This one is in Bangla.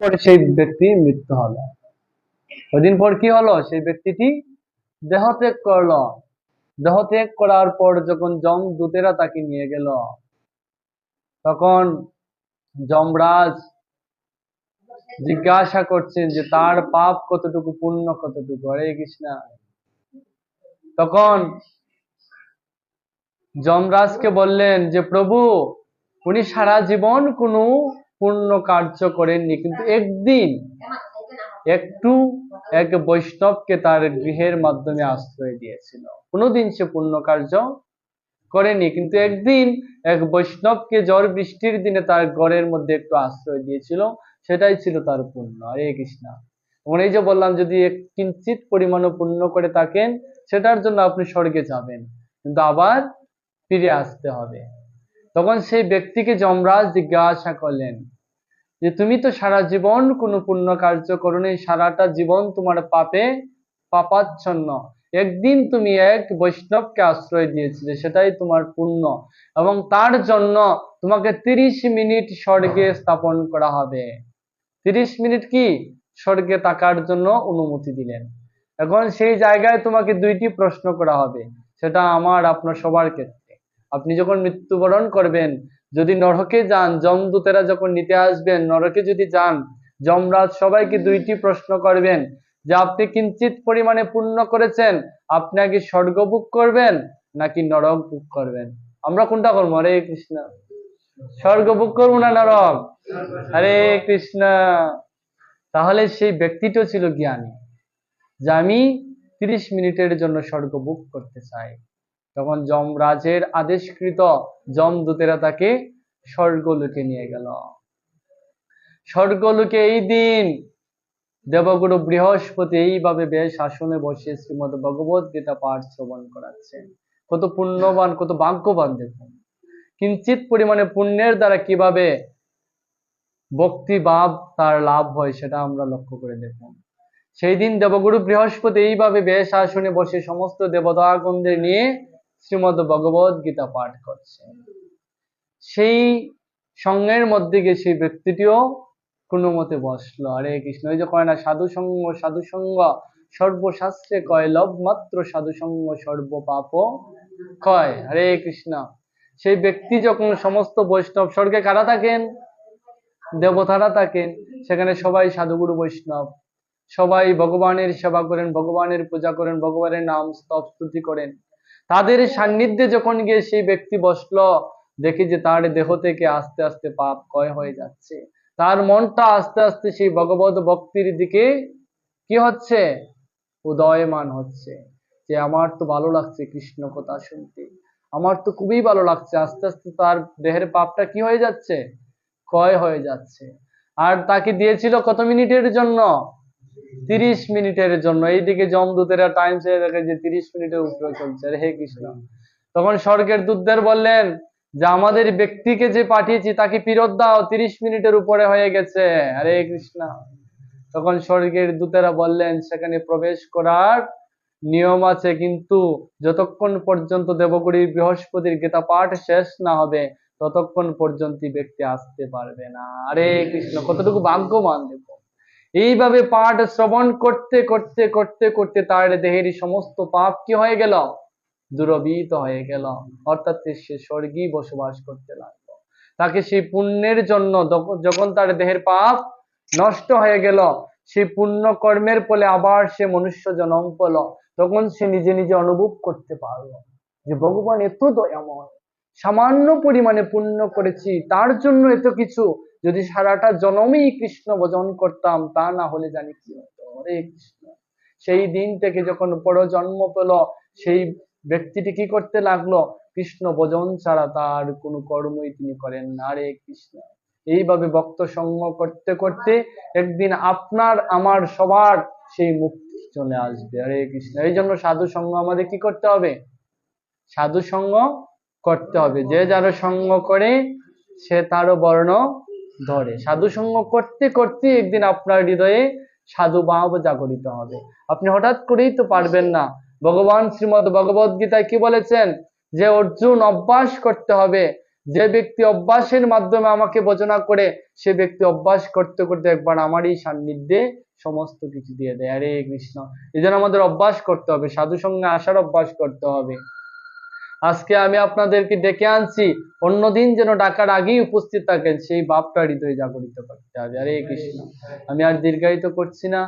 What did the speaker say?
পরে সেই ব্যক্তির মৃত্যু হলো। কদিন পর কি হলো? সেই ব্যক্তিটি দেহত্যাগ করল। দেহত্যাগ করার পর যখন জম দূতেরা তাকে নিয়ে গেল, তখন যমরাজ জিজ্ঞাসা করছেন যে, তার পাপ কতটুকু? পুণ্য কতটুকু? হরে কৃষ্ণা। তখন যমরাজকে বললেন যে, প্রভু, উনি সারা জীবন কোনো পূর্ণ কার্য করেননি, কিন্তু একদিন একটু এক বৈষ্ণবকে তার গৃহের মাধ্যমে আশ্রয় দিয়েছিল। কোনোদিন সে পূর্ণ কার্য করেনি, কিন্তু একদিন এক বৈষ্ণবকে ঝড় বৃষ্টির দিনে তার ঘরের মধ্যে একটু আশ্রয় দিয়েছিল, সেটাই ছিল তার পুণ্য। হরে কৃষ্ণ। এবং এই যে বললাম, যদি কিঞ্চিত পরিমাণও পুণ্য করে থাকেন, সেটার জন্য আপনি স্বর্গে যাবেন, কিন্তু আবার ফিরে আসতে হবে। তখন সেই ব্যক্তিকে যমরাজ জিজ্ঞাসা করলেন যে, তুমি তো সারা জীবন কোনো পুণ্য কার্য করোনি, সারাটা জীবন তোমার পাপে পাপাচ্ছন্ন। একদিন তুমি এক বৈষ্ণবকে আশ্রয় দিয়েছিলে, সেটাই তোমার পুণ্য এবং তার জন্য তোমাকে তিরিশ মিনিট স্বর্গে স্থাপন করা হবে। তিরিশ মিনিট কি? স্বর্গে তাকার জন্য অনুমতি দিলেন। এখন সেই জায়গায় তোমাকে দুইটি প্রশ্ন করা হবে, সেটা আমার, আপনার সবার ক্ষেত্রে। আপনি যখন মৃত্যুবরণ করবেন, যদি নরকে যান, যমদূতেরা যখন নিতে আসবেন, নরকে যদি যান, যমরাজ সবাইকে দুইটি প্রশ্ন করবেন। যে আপনি কিঞ্চিত পরিমাণে পুণ্য করেছেন, আপনি আগে স্বর্গ বুক করবেন, নাকি নরক বুক করবেন? আমরা কোনটা করব? হরে কৃষ্ণ। স্বর্গ বুক করব না নরক? হরে কৃষ্ণ। তাহলে সেই ব্যক্তিটিও ছিল জ্ঞানী, যে আমি তিরিশ মিনিটের জন্য স্বর্গ বুক করতে চাই। তখন যমরাজের আদেশকৃত যমদূতেরা তাকে স্বর্গলোকে নিয়ে গেল। স্বর্গলোকে এই দিন দেবগুরু বৃহস্পতি এইভাবে বেশ আসনে বসে শ্রীমদ ভগবত গীতা পাঠ শ্রবণ করাচ্ছেন। কত পুণ্যবান, কত ভাগ্যবান দেখুন। কিঞ্চিত পরিমাণে পুণ্যের দ্বারা কীভাবে ভক্তি ভাব তার লাভ হয় সেটা আমরা লক্ষ্য করে দেখুন। সেই দিন দেবগুরু বৃহস্পতি এইভাবে বেশ আসনে বসে সমস্ত দেবতাগণদের নিয়ে শ্রীমদ ভগবত গীতা পাঠ করছেন। সেই সঙ্গের মধ্যে গিয়ে সেই ব্যক্তিটিও কোনো মতে বসল। হরে কৃষ্ণ ওই যে কয় না সাধু সঙ্গ সাধু সঙ্গ সর্বশাস্ত্রে কয় লব মাত্র সাধু সঙ্গ সর্ব পাপ কয়? হরে কৃষ্ণ, সেই ব্যক্তি যখন সমস্ত বৈষ্ণব স্বর্গে কারা থাকেন? দেবতারা থাকেন। সেখানে সবাই সাধুগুরু বৈষ্ণব। সবাই ভগবানের সেবা করেন, ভগবানের পূজা করেন, ভগবানের নাম স্তব স্তুতি করেন। তাদের সান্নিধ্যে যখন গিয়ে সেই ব্যক্তি বসল, দেখি যে তার দেহ থেকে আস্তে আস্তে পাপ ক্ষয় হয়ে যাচ্ছে। তার মনটা আস্তে আস্তে সেই ভগবত ভক্তির দিকে কি হচ্ছে? উদয়মান হচ্ছে। যে আমার তো ভালো লাগছে কৃষ্ণ কথা শুনতে। আমার তো খুবই ভালো লাগছে। আস্তে আস্তে তার দেহের পাপটা কি হয়ে যাচ্ছে? ক্ষয় হয়ে যাচ্ছে। আর তাকে দিয়েছিল কত মিনিটের জন্য? তিরিশ মিনিটের জন্য। এইদিকে যমদূতেরা টাইম চেয়ে দেখে যে তিরিশ মিনিটের উপরে চলছে। হে কৃষ্ণ। তখন স্বর্গের দূতদের বললেন যে, আমাদের ব্যক্তিকে যে পাঠিয়েছি, তাকে ফিরত দাও। তিরিশ মিনিটের উপরে হয়ে গেছে। হরে কৃষ্ণ। তখন স্বর্গের দূতেরা বললেন, সেখানে প্রবেশ করার নিয়ম আছে, কিন্তু যতক্ষণ পর্যন্ত দেবগুড়ি বৃহস্পতির গীতা পাঠ শেষ না হবে, ততক্ষণ পর্যন্ত ব্যক্তি আসতে পারবে না। আরে কৃষ্ণ, কতটুকু ভাগ্যবান দেখো। এইভাবে পাঠ শ্রবণ করতে করতে করতে করতে তার দেহের সমস্ত পাপ কি হয়ে গেল? দুরবিত হয়ে গেল। অর্থাৎ সে স্বর্গেই বসবাস করতে লাগল। তাকে সেই পুণ্যের জন্য যখন তার দেহের পাপ নষ্ট হয়ে গেল, সেই পুণ্য কর্মের ফলে আবার সে মনুষ্য জন্ম পেল। তখন সে নিজে নিজে অনুভব করতে পারল যে, ভগবান, এত দয়াময়। সামান্য পরিমাণে পুণ্য করেছি, তার জন্য এত কিছু যদি সারাটা জনমেই কৃষ্ণ ভজন করতাম, তা না হলে জানি কি হতো। হরে কৃষ্ণ। সেই দিন থেকে যখন পর জন্ম পেল, সেই ব্যক্তিটি কি করতে লাগল? কৃষ্ণ ভজন ছাড়া তার কোনো কর্মই তিনি করেন না, রে কৃষ্ণ। এইভাবে ভক্ত সঙ্গ করতে করতে একদিন আপনার, আমার, সবার সেই মুক্তি চলে আসবে। হরে কৃষ্ণ, এই জন্য সাধু সঙ্গ আমাদের কি করতে হবে? সাধু সঙ্গ করতে হবে। যে যারা সঙ্গ করে, সে তারও বর্ণ ধরে। সাধু সঙ্গ করতে করতে একদিন আপনার হৃদয়ে সাধু ভাব জাগরিত হবে। আপনি হঠাৎ করেই তো পারবেন না। ভগবান শ্রীমদ ভগবত গীতায় কি বলেছেন? যে অর্জুন অভ্যাস করতে হবে। যে ব্যক্তি অভ্যাসের মাধ্যমে আমাকে ভজনা করে, সে ব্যক্তি অভ্যাস করতে করতে একবার আমারই সান্নিধ্যে সমস্ত কিছু দিয়ে দেয়। হরে কৃষ্ণ। এই আমাদের অভ্যাস করতে হবে। সাধু সঙ্গে আসার অভ্যাস করতে হবে। আজকে আমি আপনাদেরকে ডেকে আনছি। অন্যদিন যেন ডাকার আগেই উপস্থিত থাকেন, সেই বাপটা হৃদয় জাগরিত করতে হবে। আরে কৃষ্ণ। আমি আর দীর্ঘায়িত করছি না।